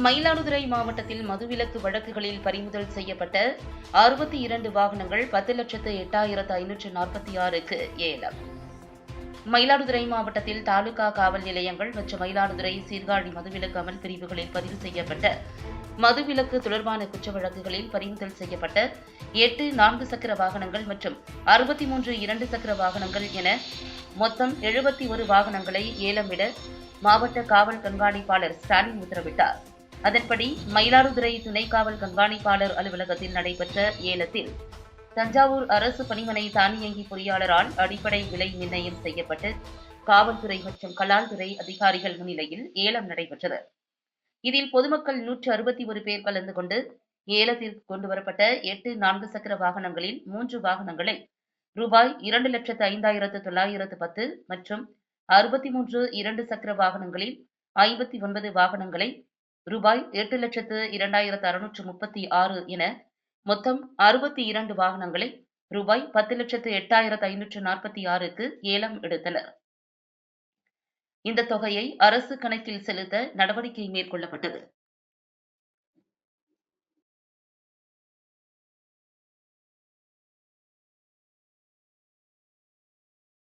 மயிலாடுதுறை மாவட்டத்தில் மதுவிலக்கு வழக்குகளில் பறிமுதல் செய்யப்பட்ட அறுபத்தி இரண்டு வாகனங்கள் பத்து லட்சத்து எட்டாயிரத்து ஐநூற்று நாற்பத்தி ஆறுக்கு ஏலம். மயிலாடுதுறை மாவட்டத்தில் தாலுகா காவல் நிலையங்கள் மற்றும் மயிலாடுதுறை சீர்காழி மதுவிலக்கு அமல் பிரிவுகளில் பதிவு செய்யப்பட்ட மதுவிலக்கு தொடர்பான குற்ற வழக்குகளில் பறிமுதல் செய்யப்பட்ட எட்டு நான்கு சக்கர வாகனங்கள் மற்றும் அறுபத்தி மூன்று இரண்டு சக்கர வாகனங்கள் என மொத்தம் எழுபத்தி ஒரு வாகனங்களை ஏலமிட மாவட்ட காவல் கண்காணிப்பாளர் ஸ்டாலின் உத்தரவிட்டார். அதன்படி மயிலாடுதுறை துணை காவல் கண்காணிப்பாளர் அலுவலகத்தில் நடைபெற்ற ஏலத்தில் தஞ்சாவூர் அரசு பணிமனை தானியங்கி பொறியாளரால் அடிப்படை விலை நிர்ணயம் செய்யப்பட்டு காவல்துறை மற்றும் கலால்துறை அதிகாரிகள் முன்னிலையில் ஏலம் நடைபெற்றது. இதில் பொதுமக்கள் நூற்று அறுபத்தி ஒரு பேர் கலந்து கொண்டு ஏலத்திற்கு கொண்டுவரப்பட்ட எட்டு நான்கு சக்கர வாகனங்களில் மூன்று வாகனங்களை ரூபாய் இரண்டு லட்சத்து ஐந்தாயிரத்து தொள்ளாயிரத்து பத்து மற்றும் அறுபத்தி மூன்று இரண்டு சக்கர வாகனங்களில் ஐம்பத்தி ஒன்பது வாகனங்களை ரூபாய் எட்டு லட்சத்து இரண்டாயிரத்து அறுநூற்று முப்பத்தி ஆறு என மொத்தம் அறுபத்தி இரண்டு வாகனங்களை ரூபாய் பத்து லட்சத்து எட்டாயிரத்து ஐநூற்று நாற்பத்தி ஆறுக்கு ஏலம் எடுத்தனர். இந்த தொகையை அரசு கணக்கில் செலுத்த நடவடிக்கை மேற்கொள்ளப்பட்டது.